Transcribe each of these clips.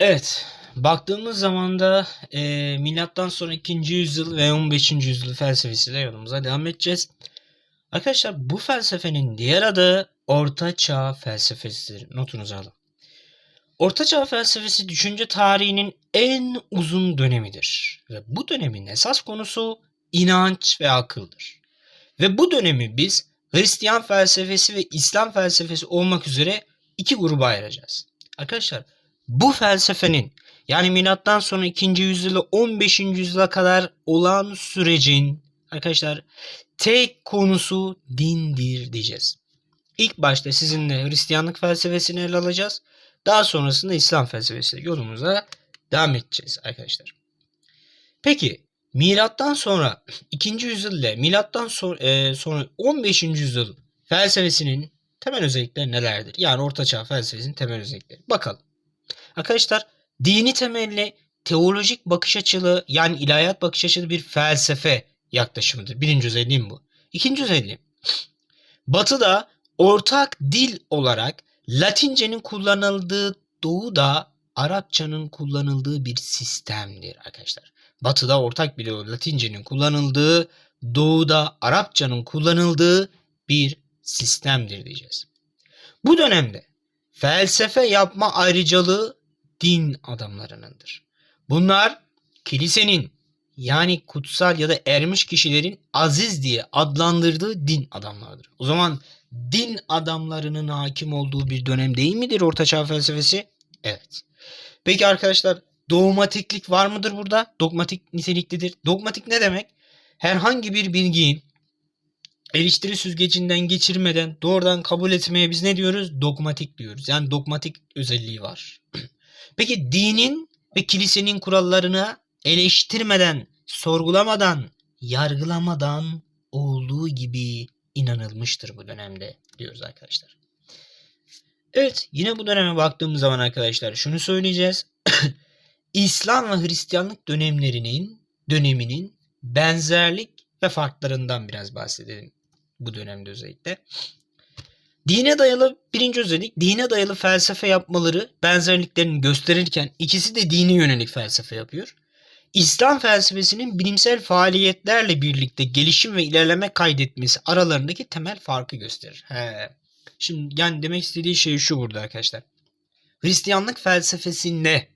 Evet, baktığımız zaman da e, milattan sonra 2. yüzyıl ve 15. yüzyıl felsefesiyle yolumuza devam edeceğiz. Arkadaşlar bu felsefenin diğer adı Orta Çağ felsefesidir. Notunuzu alın. Orta Çağ felsefesi düşünce tarihinin en uzun dönemidir. Ve bu dönemin esas konusu inanç ve akıldır. Ve bu dönemi biz Hristiyan felsefesi ve İslam felsefesi olmak üzere iki gruba ayıracağız. Arkadaşlar bu felsefenin yani milattan sonra 2. yüzyıla 15. yüzyıla kadar olan sürecin arkadaşlar tek konusu dindir diyeceğiz. İlk başta sizinle Hristiyanlık felsefesini ele alacağız. Daha sonrasında İslam felsefesiyle yolumuza devam edeceğiz arkadaşlar. Peki milattan sonra 2. yüzyıl ile milattan sonra, e, sonra 15. yüzyıl felsefesinin temel özellikleri nelerdir? Yani Orta Çağ felsefesinin temel özellikleri. Bakalım. Arkadaşlar dini temelli teolojik bakış açılı yani ilahiyat bakış açılı bir felsefe yaklaşımıdır. Birinci özelliğim bu. İkinci özelliğim Batı'da ortak dil olarak Latince'nin kullanıldığı Doğu'da Arapçanın kullanıldığı bir sistemdir arkadaşlar. Batı'da ortak olarak Latince'nin kullanıldığı Doğu'da Arapçanın kullanıldığı bir sistemdir diyeceğiz. Bu dönemde felsefe yapma ayrıcalığı din adamlarınındır. Bunlar kilisenin yani kutsal ya da ermiş kişilerin aziz diye adlandırdığı din adamlarıdır. O zaman din adamlarının hakim olduğu bir dönem değil midir Ortaçağ felsefesi? Evet. Peki arkadaşlar dogmatiklik var mıdır burada? Dogmatik niteliklidir. Dogmatik ne demek? Herhangi bir bilgiyi eleştiri süzgecinden geçirmeden doğrudan kabul etmeye biz ne diyoruz? Dogmatik diyoruz. Yani dogmatik özelliği var. Peki dinin ve kilisenin kurallarını eleştirmeden, sorgulamadan, yargılamadan olduğu gibi inanılmıştır bu dönemde diyoruz arkadaşlar. Evet yine bu döneme baktığımız zaman arkadaşlar şunu söyleyeceğiz. İslam ve Hristiyanlık dönemlerinin döneminin benzerlik ve farklarından biraz bahsedelim bu dönemde özellikle. Dine dayalı birinci özellik dine dayalı felsefe yapmaları benzerliklerini gösterirken ikisi de dine yönelik felsefe yapıyor. İslam felsefesinin bilimsel faaliyetlerle birlikte gelişim ve ilerleme kaydetmesi aralarındaki temel farkı gösterir. He. Şimdi yani demek istediği şey şu burada arkadaşlar. Hristiyanlık felsefesinde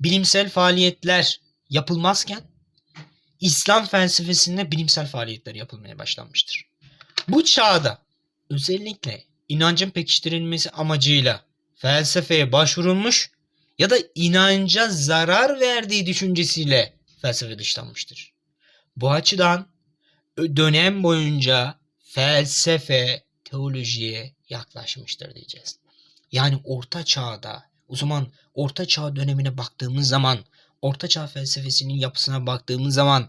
bilimsel faaliyetler yapılmazken İslam felsefesinde bilimsel faaliyetler yapılmaya başlanmıştır. Bu çağda özellikle inancın pekiştirilmesi amacıyla felsefeye başvurulmuş ya da inanca zarar verdiği düşüncesiyle felsefe dışlanmıştır. Bu açıdan dönem boyunca felsefe teolojiye yaklaşmıştır diyeceğiz. Yani orta çağda o zaman orta çağ dönemine baktığımız zaman orta çağ felsefesinin yapısına baktığımız zaman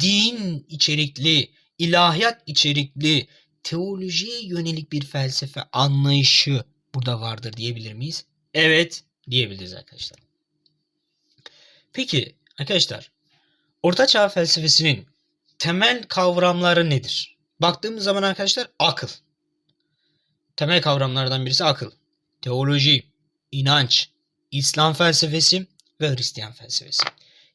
din içerikli, ilahiyat içerikli, teolojiye yönelik bir felsefe anlayışı burada vardır diyebilir miyiz? Evet diyebiliriz arkadaşlar. Peki arkadaşlar Orta Çağ felsefesinin temel kavramları nedir? Baktığımız zaman arkadaşlar akıl. Temel kavramlardan birisi akıl. Teoloji, inanç, İslam felsefesi ve Hristiyan felsefesi.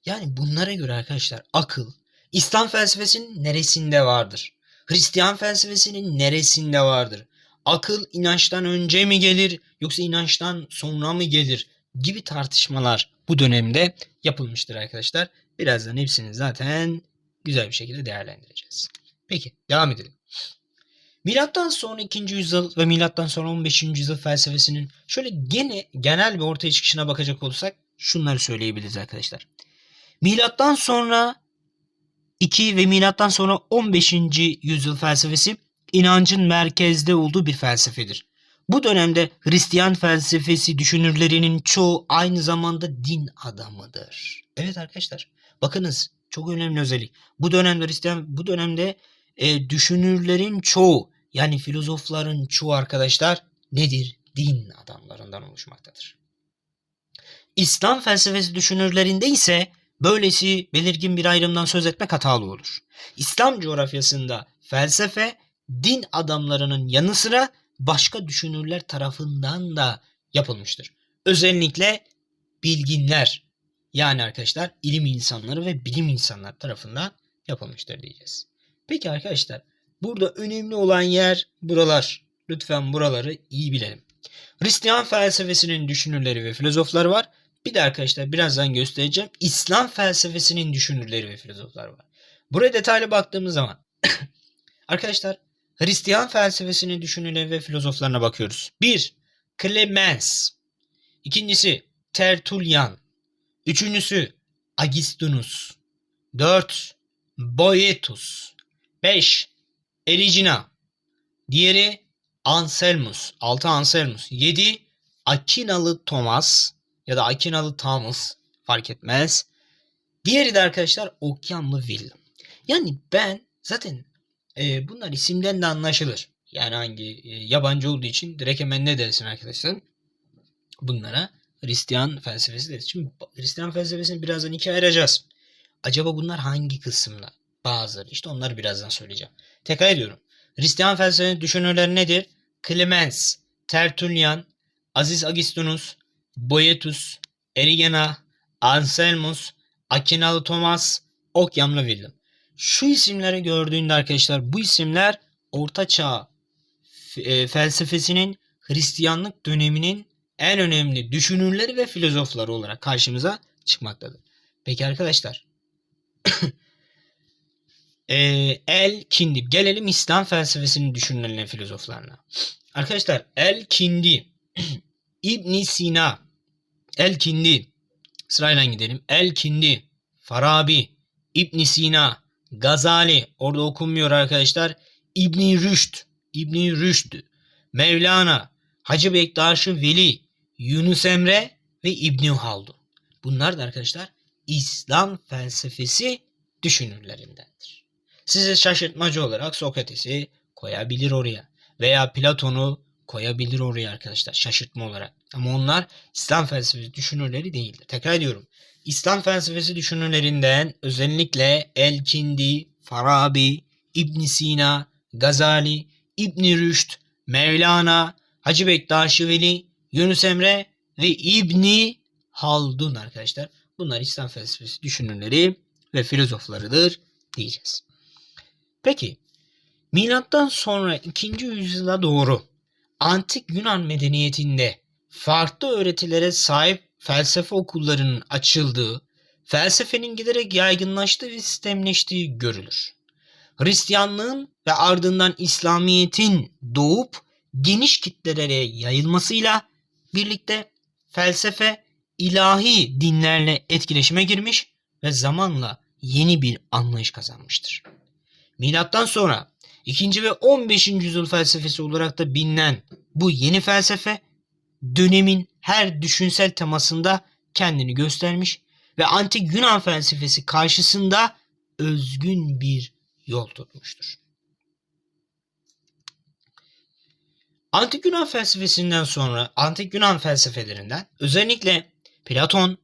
Yani bunlara göre arkadaşlar akıl İslam felsefesinin neresinde vardır? Hristiyan felsefesinin neresinde vardır? Akıl inançtan önce mi gelir yoksa inançtan sonra mı gelir gibi tartışmalar bu dönemde yapılmıştır arkadaşlar. Birazdan hepsini zaten güzel bir şekilde değerlendireceğiz. Peki devam edelim. Milattan sonra 2. yüzyıl ve milattan sonra 15. yüzyıl felsefesinin şöyle gene genel bir ortaya çıkışına bakacak olursak şunları söyleyebiliriz arkadaşlar. Milattan sonra 2 ve milattan sonra 15. yüzyıl felsefesi inancın merkezde olduğu bir felsefedir. Bu dönemde Hristiyan felsefesi düşünürlerinin çoğu aynı zamanda din adamıdır. Evet arkadaşlar bakınız çok önemli özellik. Bu dönemde Hristiyan bu dönemde e, düşünürlerin çoğu yani filozofların çoğu arkadaşlar nedir? Din adamlarından oluşmaktadır. İslam felsefesi düşünürlerinde ise böylesi belirgin bir ayrımdan söz etmek hatalı olur. İslam coğrafyasında felsefe din adamlarının yanı sıra başka düşünürler tarafından da yapılmıştır. Özellikle bilginler yani arkadaşlar ilim insanları ve bilim insanları tarafından yapılmıştır diyeceğiz. Peki arkadaşlar burada önemli olan yer buralar. Lütfen buraları iyi bilelim. Hristiyan felsefesinin düşünürleri ve filozofları var. Bir de arkadaşlar birazdan göstereceğim. İslam felsefesinin düşünürleri ve filozofları var. Buraya detaylı baktığımız zaman arkadaşlar Hristiyan felsefesinin düşünürleri ve filozoflarına bakıyoruz. 1. Clemens. İkincisi Tertullian. Üçüncüsü Agistunus. 4. Boetus. 5. Erigena. Diğeri Anselmus. 6 Anselmus. 7. Akinalı Thomas ya da Akinalı Thomas fark etmez. Diğeri de arkadaşlar Okyamlı William. Yani ben zaten e, bunlar isimden de anlaşılır. Yani hangi e, yabancı olduğu için direkt hemen ne dersin arkadaşlar? Bunlara Hristiyan felsefesi deriz. Şimdi Hristiyan felsefesini birazdan ikiye ayıracağız. Acaba bunlar hangi kısımda? Bazıları işte onları birazdan söyleyeceğim. Tekrar ediyorum. Hristiyan felsefesinin düşünürleri nedir? Clemens, Tertullian, Aziz Agistunus, Boetus, Erigena, Anselmus, Akinalı Thomas, Okyamlı William. Şu isimleri gördüğünde arkadaşlar bu isimler Orta Çağ e, felsefesinin Hristiyanlık döneminin en önemli düşünürleri ve filozofları olarak karşımıza çıkmaktadır. Peki arkadaşlar e, El Kindi gelelim İslam felsefesinin düşünürlerine filozoflarına. Arkadaşlar El Kindi İbn Sina El Kindi sırayla gidelim. El Kindi Farabi İbn Sina Gazali orada okunmuyor arkadaşlar. İbni Rüşd İbni Rüşd Mevlana Hacı Bektaş-ı Veli Yunus Emre ve İbni Haldun. Bunlar da arkadaşlar İslam felsefesi düşünürlerindendir. Size şaşırtmacı olarak Sokrates'i koyabilir oraya veya Platon'u koyabilir oraya arkadaşlar şaşırtma olarak. Ama onlar İslam felsefesi düşünürleri değildir. Tekrar ediyorum. İslam felsefesi düşünürlerinden özellikle El-Kindi, Farabi, İbn Sina, Gazali, İbn Rüşd, Mevlana, Hacı Bektaş Veli, Yunus Emre ve İbni Haldun arkadaşlar. Bunlar İslam felsefesi düşünürleri ve filozoflarıdır diyeceğiz. Peki milattan sonra 2. yüzyıla doğru antik Yunan medeniyetinde farklı öğretilere sahip felsefe okullarının açıldığı, felsefenin giderek yaygınlaştığı ve sistemleştiği görülür. Hristiyanlığın ve ardından İslamiyet'in doğup geniş kitlelere yayılmasıyla birlikte felsefe ilahi dinlerle etkileşime girmiş ve zamanla yeni bir anlayış kazanmıştır. Milattan sonra 2. ve 15. yüzyıl felsefesi olarak da bilinen bu yeni felsefe dönemin her düşünsel temasında kendini göstermiş ve antik Yunan felsefesi karşısında özgün bir yol tutmuştur. Antik Yunan felsefesinden sonra antik Yunan felsefelerinden özellikle Platon,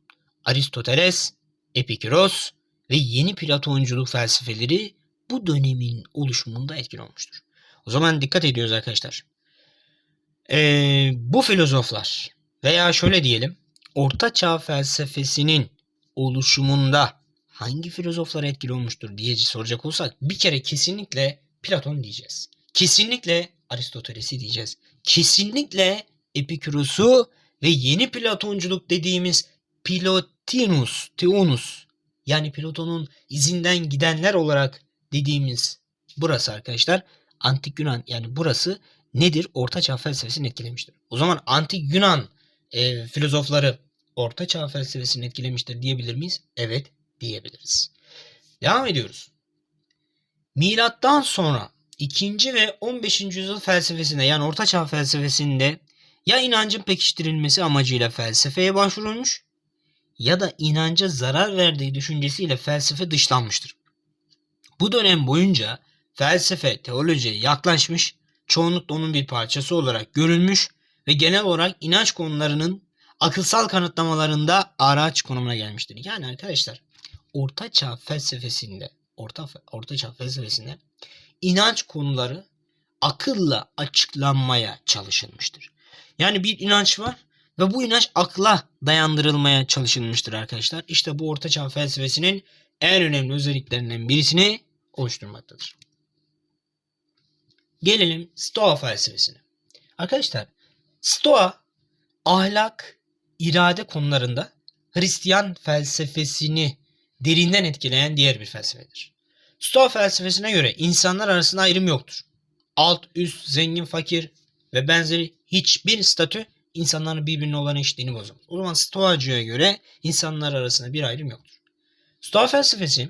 Aristoteles, Epikuros ve yeni Platonculuk felsefeleri bu dönemin oluşumunda etkili olmuştur. O zaman dikkat ediyoruz arkadaşlar. Ee, bu filozoflar veya şöyle diyelim Orta Çağ felsefesinin oluşumunda hangi filozoflar etkili olmuştur diye soracak olsak bir kere kesinlikle Platon diyeceğiz. Kesinlikle Aristoteles'i diyeceğiz. Kesinlikle Epikurus'u ve yeni Platonculuk dediğimiz Plotinus, Theonus yani Platon'un izinden gidenler olarak dediğimiz burası arkadaşlar Antik Yunan yani burası nedir? Orta Çağ felsefesini etkilemiştir. O zaman Antik Yunan e, filozofları Orta Çağ felsefesini etkilemiştir diyebilir miyiz? Evet diyebiliriz. Devam ediyoruz. Milattan sonra 2. ve 15. yüzyıl felsefesinde yani Orta Çağ felsefesinde ya inancın pekiştirilmesi amacıyla felsefeye başvurulmuş ya da inanca zarar verdiği düşüncesiyle felsefe dışlanmıştır. Bu dönem boyunca felsefe teolojiye yaklaşmış, çoğunlukla onun bir parçası olarak görülmüş ve genel olarak inanç konularının akılsal kanıtlamalarında araç konumuna gelmiştir. Yani arkadaşlar Orta Çağ felsefesinde, Orta Orta Çağ felsefesinde inanç konuları akılla açıklanmaya çalışılmıştır. Yani bir inanç var. ve bu inanç akla dayandırılmaya çalışılmıştır arkadaşlar. İşte bu ortaçağ felsefesinin en önemli özelliklerinden birisini oluşturmaktadır. Gelelim Stoa felsefesine. Arkadaşlar Stoa ahlak, irade konularında Hristiyan felsefesini derinden etkileyen diğer bir felsefedir. Stoa felsefesine göre insanlar arasında ayrım yoktur. Alt, üst, zengin, fakir ve benzeri hiçbir statü insanların birbirine olan eşitliğini bozamaz. O zaman Stoacıya göre insanlar arasında bir ayrım yoktur. Stoa felsefesi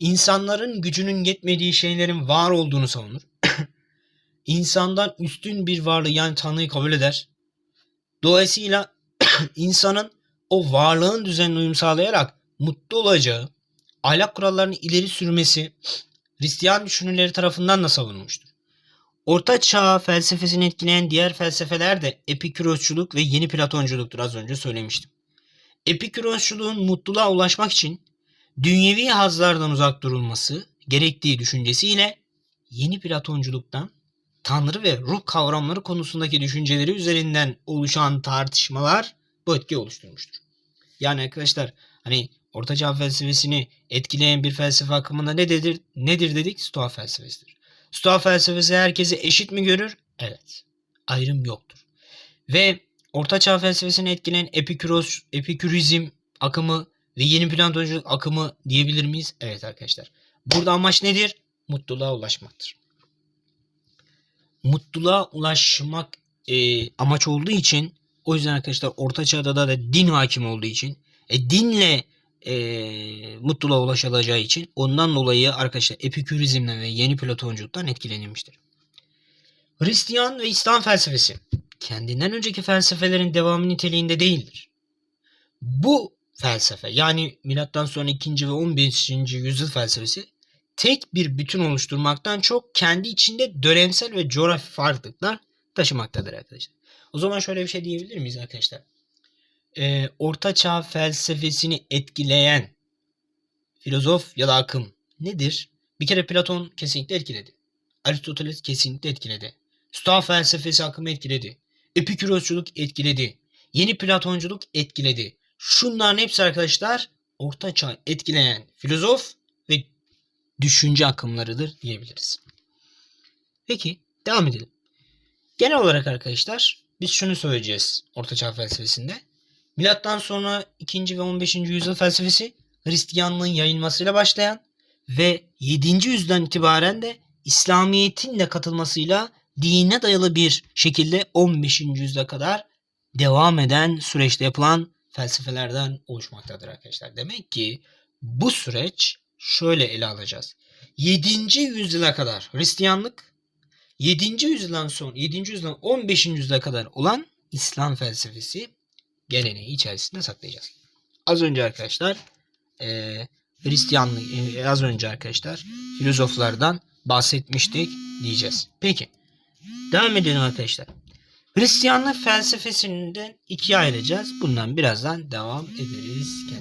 insanların gücünün yetmediği şeylerin var olduğunu savunur. İnsandan üstün bir varlığı yani Tanrı'yı kabul eder. Dolayısıyla insanın o varlığın düzenine uyum sağlayarak mutlu olacağı, ahlak kurallarını ileri sürmesi Hristiyan düşünürleri tarafından da savunulmuştur. Orta Çağ felsefesini etkileyen diğer felsefeler de Epikurosçuluk ve Yeni Platonculuktur az önce söylemiştim. Epikurosçuluğun mutluluğa ulaşmak için dünyevi hazlardan uzak durulması gerektiği düşüncesiyle Yeni Platonculuktan Tanrı ve ruh kavramları konusundaki düşünceleri üzerinden oluşan tartışmalar bu etki oluşturmuştur. Yani arkadaşlar hani Ortaçağ felsefesini etkileyen bir felsefe akımında ne nedir, nedir dedik? Stoa felsefesidir. Stoa felsefesi herkesi eşit mi görür? Evet. Ayrım yoktur. Ve Ortaçağ felsefesini etkileyen Epikuros, Epikürizm akımı ve yeni Platonculuk akımı diyebilir miyiz? Evet arkadaşlar. Burada amaç nedir? Mutluluğa ulaşmaktır. Mutluluğa ulaşmak e, amaç olduğu için o yüzden arkadaşlar Orta Çağ'da da, da din hakim olduğu için e, dinle e, mutluluğa ulaşılacağı için ondan dolayı arkadaşlar Epikürizmden ve yeni Platonculuktan etkilenilmiştir. Hristiyan ve İslam felsefesi kendinden önceki felsefelerin devamı niteliğinde değildir. Bu felsefe yani milattan sonra 2. ve 15. yüzyıl felsefesi tek bir bütün oluşturmaktan çok kendi içinde dönemsel ve coğrafi farklılıklar taşımaktadır arkadaşlar. O zaman şöyle bir şey diyebilir miyiz arkadaşlar? Ee, Orta Çağ felsefesini etkileyen filozof ya da akım nedir? Bir kere Platon kesinlikle etkiledi. Aristoteles kesinlikle etkiledi. Stoa felsefesi akımı etkiledi. Epikürosçuluk etkiledi. Yeni Platonculuk etkiledi. Şunların hepsi arkadaşlar Orta Çağ etkileyen filozof ve düşünce akımlarıdır diyebiliriz. Peki devam edelim. Genel olarak arkadaşlar biz şunu söyleyeceğiz Ortaçağ felsefesinde. Milattan sonra 2. ve 15. yüzyıl felsefesi Hristiyanlığın yayılmasıyla başlayan ve 7. yüzyıldan itibaren de İslamiyet'in de katılmasıyla dine dayalı bir şekilde 15. yüzyıla kadar devam eden süreçte yapılan felsefelerden oluşmaktadır arkadaşlar. Demek ki bu süreç şöyle ele alacağız. 7. yüzyıla kadar Hristiyanlık 7. yüzyıldan sonra 7. yüzyıldan 15. yüzyıla kadar olan İslam felsefesi geleneği içerisinde saklayacağız. Az önce arkadaşlar e, Hristiyanlık e, az önce arkadaşlar filozoflardan bahsetmiştik diyeceğiz. Peki devam edelim arkadaşlar. Hristiyanlık felsefesinden ikiye ayıracağız. Bundan birazdan devam ederiz.